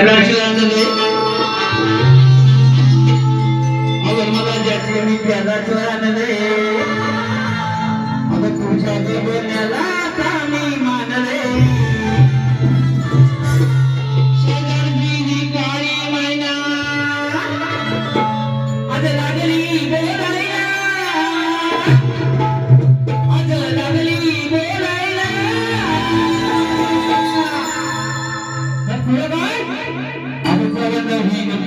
રાચલાંદને અવર મગા જાત્રની પ્યાદા ચોરાને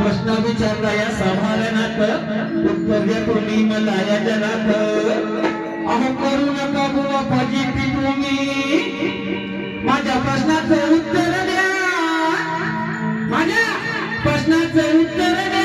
प्रश्न विचारला या समाधानात. उत्तर द्या कोणी मला या जनात. अहो करू नका बुवा फजिती तुम्ही माझ्या प्रश्नाचं उत्तर द्या. माझ्या प्रश्नाचं उत्तर द्या.